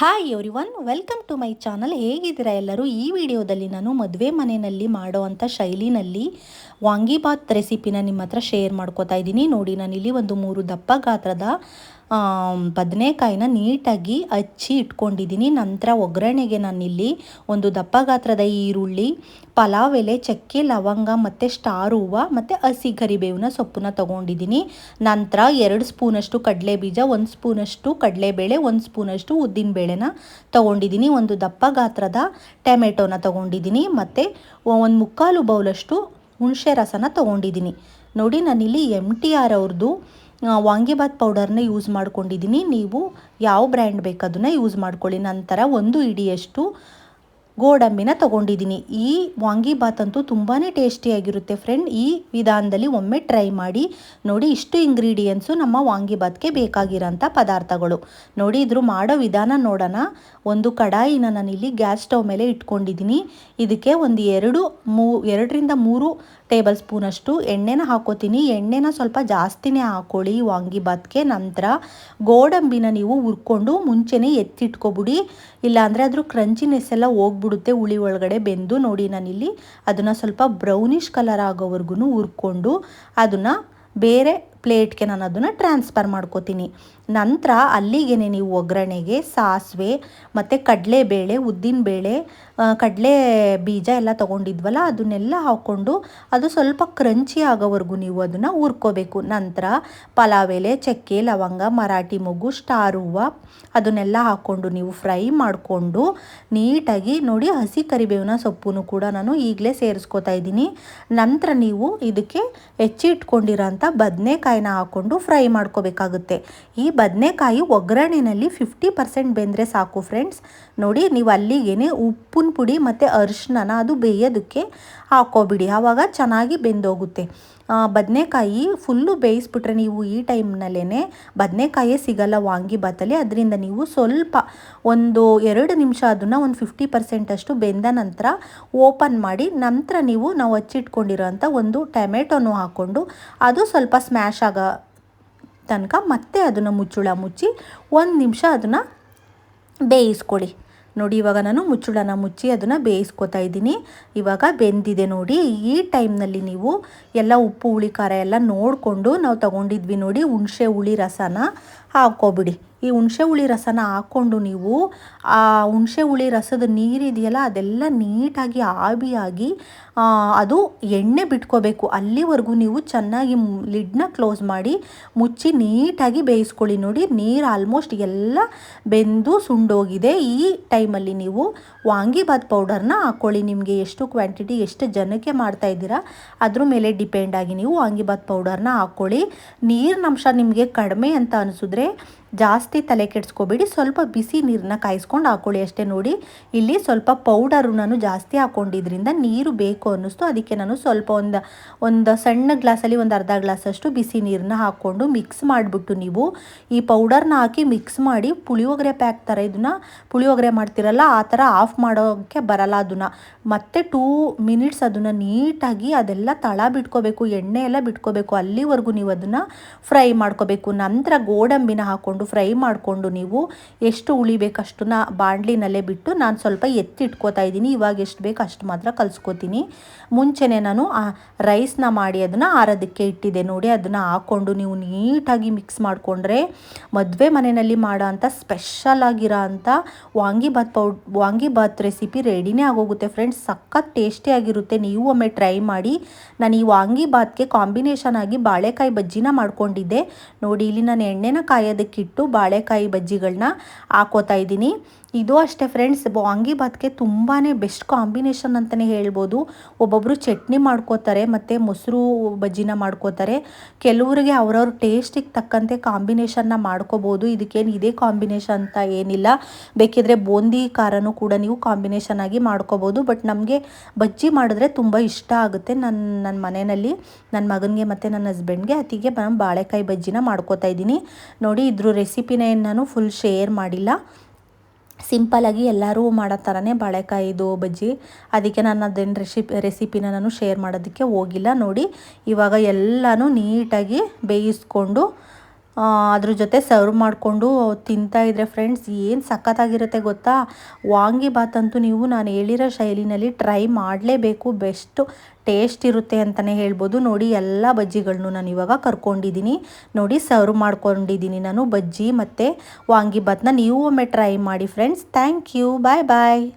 Hi everyone welcome to my channel ಹೇಗಿದ್ದೀರಾ ಎಲ್ಲರೂ? ಈ ವಿಡಿಯೋದಲ್ಲಿ ನಾನು ಮದುವೆ ಮನೆಯಲ್ಲಿ ಮಾಡೋವಂಥ ಶೈಲಿನಲ್ಲಿ ವಾಂಗಿಬಾತ್ ರೆಸಿಪಿನ ನಿಮ್ಮ ಹತ್ರ ಶೇರ್ ಮಾಡ್ಕೋತಾ ಇದ್ದೀನಿ. ನೋಡಿ ಇಲ್ಲಿ ಒಂದು ಮೂರು ದಪ್ಪ ಗಾತ್ರದ ಬದನೆಕಾಯಿನ ನೀಟಾಗಿ ಹಚ್ಚಿ ಇಟ್ಕೊಂಡಿದ್ದೀನಿ. ನಂತರ ಒಗ್ಗರಣೆಗೆ ನಾನಿಲ್ಲಿ ಒಂದು ದಪ್ಪ ಗಾತ್ರದ ಈರುಳ್ಳಿ, ಪಲಾವ್ ಎಲೆ, ಚಕ್ಕೆ, ಲವಂಗ ಮತ್ತು ಸ್ಟಾರ್ ಹೂವ ಮತ್ತು ಹಸಿ ಕರಿಬೇವಿನ ಸೊಪ್ಪನ್ನ ತೊಗೊಂಡಿದ್ದೀನಿ. ನಂತರ ಎರಡು ಸ್ಪೂನಷ್ಟು ಕಡಲೆ ಬೀಜ ಒಂದು ಸ್ಪೂನಷ್ಟು ಕಡಲೆಬೇಳೆ, ಒಂದು ಸ್ಪೂನಷ್ಟು ಉದ್ದಿನಬೇಳೆನ ತೊಗೊಂಡಿದ್ದೀನಿ. ಒಂದು ದಪ್ಪ ಗಾತ್ರದ ಟೊಮೆಟೊನ ತೊಗೊಂಡಿದ್ದೀನಿ ಮತ್ತು ಒಂದು ಮುಕ್ಕಾಲು ಬೌಲಷ್ಟು ಹುಣಸೆ ರಸನ ತೊಗೊಂಡಿದ್ದೀನಿ. ನೋಡಿ ನಾನಿಲ್ಲಿ ಎಂ ಟಿ ಆರ್ ಅವ್ರದ್ದು ವಾಂಗಿಬಾತ್ ಪೌಡರ್ನ ಯೂಸ್ ಮಾಡ್ಕೊಂಡಿದ್ದೀನಿ. ನೀವು ಯಾವ ಬ್ರ್ಯಾಂಡ್ ಬೇಕದನ್ನ ಯೂಸ್ ಮಾಡ್ಕೊಳ್ಳಿ. ನಂತರ ಒಂದು ಇಡಿಯಷ್ಟು ಗೋಡಂಬಿನ ತಗೊಂಡಿದ್ದೀನಿ. ಈ ವಾಂಗಿಬಾತ್ ಅಂತೂ ತುಂಬಾ ಟೇಸ್ಟಿಯಾಗಿರುತ್ತೆ ಫ್ರೆಂಡ್. ಈ ವಿಧಾನದಲ್ಲಿ ಒಮ್ಮೆ ಟ್ರೈ ಮಾಡಿ ನೋಡಿ ಇಷ್ಟು ಇಂಗ್ರೀಡಿಯೆಂಟ್ಸು ನಮ್ಮ ವಾಂಗಿಬಾತ್ಗೆ ಬೇಕಾಗಿರೋಂಥ ಪದಾರ್ಥಗಳು. ನೋಡಿ, ಇದ್ರ ಮಾಡೋ ವಿಧಾನ ನೋಡೋಣ. ಒಂದು ಕಡಾಯಿನ ನಾನಿಲ್ಲಿ ಗ್ಯಾಸ್ ಸ್ಟವ್ ಮೇಲೆ ಇಟ್ಕೊಂಡಿದ್ದೀನಿ. ಇದಕ್ಕೆ ಒಂದು ಎರಡು ಮೂ, ಎರಡರಿಂದ ಮೂರು ಟೇಬಲ್ ಸ್ಪೂನಷ್ಟು ಎಣ್ಣೆನ ಹಾಕೋತೀನಿ. ಎಣ್ಣೆನ ಸ್ವಲ್ಪ ಜಾಸ್ತಿನೇ ಹಾಕ್ಕೊಳ್ಳಿ ವಾಂಗಿಬಾತ್ಗೆ ನಂತರ ಗೋಡಂಬಿನ ನೀವು ಹುರ್ಕೊಂಡು ಮುಂಚೆನೇ ಎತ್ತಿಟ್ಕೊಬಿಡಿ. ಇಲ್ಲಾಂದರೆ ಅದ್ರ ಕ್ರಂಚಿನೆಸ್ ಎಲ್ಲ ಹೋಗ್ಬಿಡುತ್ತೆ ಹುಳಿ ಒಳಗಡೆ ಬೆಂದು. ನೋಡಿ ನಾನಿಲ್ಲಿ ಅದನ್ನು ಸ್ವಲ್ಪ ಬ್ರೌನಿಷ್ ಕಲರ್ ಆಗೋವರೆಗೂ ಹುರ್ಕೊಂಡು ಅದನ್ನು ಬೇರೆ ಪ್ಲೇಟ್ಗೆ ನಾನು ಅದನ್ನು ಟ್ರಾನ್ಸ್ಫರ್ ಮಾಡ್ಕೋತೀನಿ. ನಂತರ ಅಲ್ಲಿಗೆ ನೀವು ಒಗ್ಗರಣೆಗೆ ಸಾಸಿವೆ, ಮತ್ತು ಕಡಲೆಬೇಳೆ, ಉದ್ದಿನಬೇಳೆ ಕಡಲೆ ಬೀಜ ಎಲ್ಲ ತೊಗೊಂಡಿದ್ವಲ್ಲ, ಅದನ್ನೆಲ್ಲ ಹಾಕ್ಕೊಂಡು ಅದು ಸ್ವಲ್ಪ ಕ್ರಂಚಿ ಆಗೋವರೆಗೂ ನೀವು ಅದನ್ನು ಹುರ್ಕೋಬೇಕು. ನಂತರ ಪಲಾವ್ ಎಲೆ ಚಕ್ಕೆ, ಲವಂಗ, ಮರಾಠಿ ಮೊಗ್ಗು, ಸ್ಟಾರ್ ಹೂವ ಅದನ್ನೆಲ್ಲ ಹಾಕ್ಕೊಂಡು ನೀವು ಫ್ರೈ ಮಾಡಿಕೊಂಡು ನೀಟಾಗಿ ನೋಡಿ ಹಸಿ ಕರಿಬೇವಿನ ಸೊಪ್ಪು ಕೂಡ ನಾನು ಈಗಲೇ ಸೇರಿಸ್ಕೋತಾ ಇದ್ದೀನಿ. ನಂತರ ನೀವು ಇದಕ್ಕೆ ಹೆಚ್ಚಿಟ್ಕೊಂಡಿರೋಂಥ ಬದನೆಕಾಯಿನ ಹಾಕ್ಕೊಂಡು ಫ್ರೈ ಮಾಡ್ಕೋಬೇಕಾಗುತ್ತೆ. ಈ ಬದನೆಕಾಯಿ ಒಗ್ಗರಣೆಯಲ್ಲಿ ಫಿಫ್ಟಿ ಪರ್ಸೆಂಟ್ ಬೆಂದರೆ ಸಾಕು ಫ್ರೆಂಡ್ಸ್ ನೋಡಿ, ನೀವು ಅಲ್ಲಿಗೇನೆ ಉಪ್ಪಿನ ಪುಡಿ ಮತ್ತು ಅರಿಶಿನ ಅದು ಬೇಯೋದಕ್ಕೆ ಹಾಕೋಬಿಡಿ. ಆವಾಗ ಚೆನ್ನಾಗಿ ಬೆಂದೋಗುತ್ತೆ. ಬದನೆಕಾಯಿ ಫುಲ್ಲು ಬೇಯಿಸ್ಬಿಟ್ರೆ ನೀವು ಈ ಟೈಮ್ನಲ್ಲೇ ಬದನೆಕಾಯೇ ಸಿಗಲ್ಲ ವಾಂಗಿಬಾತಲ್ಲಿ ಅದರಿಂದ ನೀವು ಸ್ವಲ್ಪ ಒಂದು ಎರಡು ನಿಮಿಷ ಅದನ್ನು ಒಂದು ಫಿಫ್ಟಿ ಪರ್ಸೆಂಟಷ್ಟು ಬೆಂದ ನಂತರ ಓಪನ್ ಮಾಡಿ ನಂತರ ನೀವು ನಾವು ಹಚ್ಚಿಟ್ಕೊಂಡಿರೋಂಥ ಒಂದು ಟೊಮೆಟೊನು ಹಾಕ್ಕೊಂಡು ಅದು ಸ್ವಲ್ಪ ಸ್ಮ್ಯಾಶ್ ಆಗೋ ತನಕ ಮತ್ತೆ ಅದನ್ನು ಮುಚ್ಚುಳ ಮುಚ್ಚಿ ಒಂದು ನಿಮಿಷ ಅದನ್ನು ಬೇಯಿಸ್ಕೊಳ್ಳಿ ನೋಡಿ, ಇವಾಗ ನಾನು ಮುಚ್ಚಳನ ಮುಚ್ಚಿ ಅದನ್ನು ಬೇಯಿಸ್ಕೊತಾ ಇದ್ದೀನಿ. ಇವಾಗ ಬೆಂದಿದೆ ನೋಡಿ. ಈ ಟೈಮ್ನಲ್ಲಿ ನೀವು ಎಲ್ಲ ಉಪ್ಪು, ಹುಳಿ, ಖಾರ ಎಲ್ಲ ನೋಡಿಕೊಂಡು ನಾವು ತಗೊಂಡಿದ್ವಿ ನೋಡಿ, ಹುಣಸೆ, ಹುಳಿ, ರಸನ ಹಾಕ್ಕೊಬಿಡಿ. ಈ ಹುಣಸೆ ಹುಳಿ ರಸನ ಹಾಕ್ಕೊಂಡು ನೀವು ಆ ಹುಣಸೆ ಹುಳಿ ರಸದ ನೀರಿದೆಯಲ್ಲ ಅದೆಲ್ಲ ನೀಟಾಗಿ ಆಬಿಯಾಗಿ ಅದು ಎಣ್ಣೆ ಬಿಟ್ಕೋಬೇಕು. ಅಲ್ಲಿವರೆಗೂ ನೀವು ಚೆನ್ನಾಗಿ ಲಿಡ್ನ ಕ್ಲೋಸ್ ಮಾಡಿ ಮುಚ್ಚಿ ನೀಟಾಗಿ ಬೇಯಿಸ್ಕೊಳ್ಳಿ ನೋಡಿ. ನೀರು ಆಲ್ಮೋಸ್ಟ್ ಎಲ್ಲ ಬೆಂದು ಸುಂಡೋಗಿದೆ. ಈ ಟೈಮಲ್ಲಿ ನೀವು ವಾಂಗಿಬಾತ್ ಪೌಡರ್ನ ಹಾಕ್ಕೊಳ್ಳಿ. ನಿಮಗೆ ಎಷ್ಟು ಕ್ವಾಂಟಿಟಿ, ಎಷ್ಟು ಜನಕ್ಕೆ ಮಾಡ್ತಾ ಇದ್ದೀರಾ, ಅದ್ರ ಮೇಲೆ ಡಿಪೆಂಡ್ ಆಗಿ ನೀವು ವಾಂಗಿಬಾತ್ ಪೌಡರ್ನ ಹಾಕ್ಕೊಳ್ಳಿ. ನೀರಿನಂಶ ನಿಮಗೆ ಕಡಿಮೆ ಅಂತ ಅನಿಸಿದ್ರೆ ಜಾಸ್ತಿ ತಲೆ ಕೆಡಿಸ್ಕೋಬೇಡಿ. ಸ್ವಲ್ಪ ಬಿಸಿ ನೀರನ್ನ ಕಾಯಿಸ್ಕೊಂಡು ಹಾಕೊಳ್ಳಿ ಅಷ್ಟೇ ನೋಡಿ. ಇಲ್ಲಿ ಸ್ವಲ್ಪ ಪೌಡರು ನಾನು ಜಾಸ್ತಿ ಹಾಕೊಂಡಿದ್ರಿಂದ ನೀರು ಬೇಕು ಅನ್ನಿಸ್ತು. ಅದಕ್ಕೆ ನಾನು ಸ್ವಲ್ಪ ಒಂದು ಒಂದು ಸಣ್ಣ ಗ್ಲಾಸಲ್ಲಿ ಒಂದು ಅರ್ಧ ಗ್ಲಾಸಷ್ಟು ಬಿಸಿ ನೀರನ್ನ ಹಾಕ್ಕೊಂಡು ಮಿಕ್ಸ್ ಮಾಡಿಬಿಟ್ಟು ನೀವು ಈ ಪೌಡರ್ನ ಹಾಕಿ ಮಿಕ್ಸ್ ಮಾಡಿ ಪುಳಿಯೋಗರೆ ಪ್ಯಾಕ್ ಥರ ಇದನ್ನು, ಪುಳಿಯೋಗರೆ ಮಾಡ್ತಿರಲ್ಲ, ಆ ಥರ ಆಫ್ ಮಾಡೋಕ್ಕೆ ಬರಲ್ಲ ಅದನ್ನು. ಮತ್ತೆ ಟೂ ಮಿನಿಟ್ಸ್ ಅದನ್ನು ನೀಟಾಗಿ ಅದೆಲ್ಲ ತಳ ಬಿಟ್ಕೋಬೇಕು, ಎಣ್ಣೆ ಎಲ್ಲ ಬಿಟ್ಕೋಬೇಕು. ಅಲ್ಲಿವರೆಗೂ ನೀವು ಅದನ್ನು ಫ್ರೈ ಮಾಡ್ಕೋಬೇಕು. ನಂತರ ಗೋಡಂಬಿನ ಹಾಕ್ಕೊಂಡು ಫ್ರೈ ಮಾಡಿಕೊಂಡು ನೀವು ಎಷ್ಟು ಉಳಿಬೇಕಷ್ಟನ್ನ ಬಾಣಲಿನಲ್ಲೇ ಬಿಟ್ಟು ನಾನು ಸ್ವಲ್ಪ ಎತ್ತಿಟ್ಕೋತಾ ಇದ್ದೀನಿ. ಇವಾಗ ಎಷ್ಟು ಬೇಕು ಅಷ್ಟು ಮಾತ್ರ ಕಲಿಸ್ಕೋತೀನಿ. ಮುಂಚೆನೇ ನಾನು ಆ ರೈಸ್ನ ಮಾಡಿ ಅದನ್ನು ಆರೋದಕ್ಕೆ ಇಟ್ಟಿದ್ದೆ. ನೋಡಿ ಅದನ್ನು ಹಾಕ್ಕೊಂಡು ನೀವು ನೀಟಾಗಿ ಮಿಕ್ಸ್ ಮಾಡಿಕೊಂಡ್ರೆ ಮದುವೆ ಮನೆಯಲ್ಲಿ ಮಾಡೋ ಅಂಥ ಸ್ಪೆಷಲ್ ಆಗಿರೋ ಅಂಥ ವಾಂಗಿಭಾತ್ ಪೌಡ್ ವಾಂಗಿಭಾತ್ ರೆಸಿಪಿ ರೆಡಿನೇ ಆಗೋಗುತ್ತೆ ಫ್ರೆಂಡ್ಸ್ ಸಖತ್ ಟೇಸ್ಟಿಯಾಗಿರುತ್ತೆ ನೀವು ಒಮ್ಮೆ ಟ್ರೈ ಮಾಡಿ ನಾನು ಈ ವಾಂಗಿಭಾತ್ಗೆ ಕಾಂಬಿನೇಷನ್ ಆಗಿ ಬಾಳೆಕಾಯಿ ಬಜ್ಜಿನ ಮಾಡ್ಕೊಂಡಿದ್ದೆ. ನೋಡಿ ಇಲ್ಲಿ ನಾನು ಎಣ್ಣೆನ ಕಾಯೋದಕ್ಕೆ ಇಟ್ಟು ಬಾಳೆಕಾಯಿ ಬಜ್ಜಿಗಳನ್ನ ಹಾಕೋತಾ ಇದ್ದೀನಿ. ಇದು ಅಷ್ಟೇ ಫ್ರೆಂಡ್ಸ್ ವಾಂಗಿಭಾತ್ಗೆ ತುಂಬಾ ಬೆಸ್ಟ್ ಕಾಂಬಿನೇಷನ್ ಅಂತಲೇ ಹೇಳ್ಬೋದು. ಒಬ್ಬೊಬ್ಬರು ಚಟ್ನಿ ಮಾಡ್ಕೋತಾರೆ, ಮತ್ತು ಮೊಸರು ಬಜ್ಜಿನ ಮಾಡ್ಕೋತಾರೆ. ಕೆಲವರಿಗೆ ಅವ್ರವ್ರ ಟೇಸ್ಟಿಗೆ ತಕ್ಕಂತೆ ಕಾಂಬಿನೇಷನ್ನ ಮಾಡ್ಕೋಬೋದು. ಇದಕ್ಕೇನು ಇದೇ ಕಾಂಬಿನೇಷನ್ ಅಂತ ಏನಿಲ್ಲ. ಬೇಕಿದ್ರೆ ಬೂಂದಿ ಖಾರನೂ ಕೂಡ ನೀವು ಕಾಂಬಿನೇಷನ್ ಆಗಿ ಮಾಡ್ಕೋಬೋದು. ಬಟ್ ನಮಗೆ ಬಜ್ಜಿ ಮಾಡಿದ್ರೆ ತುಂಬ ಇಷ್ಟ ಆಗುತ್ತೆ ನನ್ನ ನನ್ನ ಮನೆಯಲ್ಲಿ. ನನ್ನ ಮಗನಿಗೆ ಮತ್ತು ನನ್ನ ಹಸ್ಬೆಂಡ್ಗೆ ಅತಿಗೆ ನಾನು ಬಾಳೆಕಾಯಿ ಬಜ್ಜಿನ ಮಾಡ್ಕೋತಾ ಇದ್ದೀನಿ. ನೋಡಿ ಇದ್ರ ರೆಸಿಪಿನ ಏನು ನಾನು ಫುಲ್ ಶೇರ್ ಮಾಡಿಲ್ಲ ಸಿಂಪಲಾಗಿ ಎಲ್ಲರೂ ಮಾಡೋ ಥರನೇ ಬಾಳೆಕಾಯಿದು, ಬಜ್ಜಿ, ಅದಕ್ಕೆ ನಾನು ಅದೇನು ರೆಸಿಪಿ ರೆಸಿಪಿನ ನಾನು ಶೇರ್ ಮಾಡೋದಕ್ಕೆ ಹೋಗಿಲ್ಲ. ನೋಡಿ, ಇವಾಗ ಎಲ್ಲನೂ ನೀಟಾಗಿ ಬೇಯಿಸ್ಕೊಂಡು ಅದ್ರ ಜೊತೆ ಸರ್ವ್ ಮಾಡಿಕೊಂಡು ತಿಂತಾ ಇದ್ರೆ ಫ್ರೆಂಡ್ಸ್ ಏನು ಸಖತ್ತಾಗಿರುತ್ತೆ ಗೊತ್ತಾ? ವಾಂಗಿಬಾತ್ ಅಂತೂ ನೀವು ನಾನು ಹೇಳಿರೋ ಶೈಲಿನಲ್ಲಿ ಟ್ರೈ ಮಾಡಲೇಬೇಕು. ಬೆಸ್ಟು ಟೇಸ್ಟ್ ಇರುತ್ತೆ ಅಂತಲೇ ಹೇಳ್ಬೋದು. ನೋಡಿ ಎಲ್ಲ ಬಜ್ಜಿಗಳನ್ನು ನಾನು ಇವಾಗ ಕರ್ಕೊಂಡಿದ್ದೀನಿ. ನೋಡಿ ಸರ್ವ್ ಮಾಡ್ಕೊಂಡಿದ್ದೀನಿ ನಾನು ಬಜ್ಜಿ ಮತ್ತು ವಾಂಗಿಬಾತ್ನ ನೀವು ಒಮ್ಮೆ ಟ್ರೈ ಮಾಡಿ friends thank you bye bye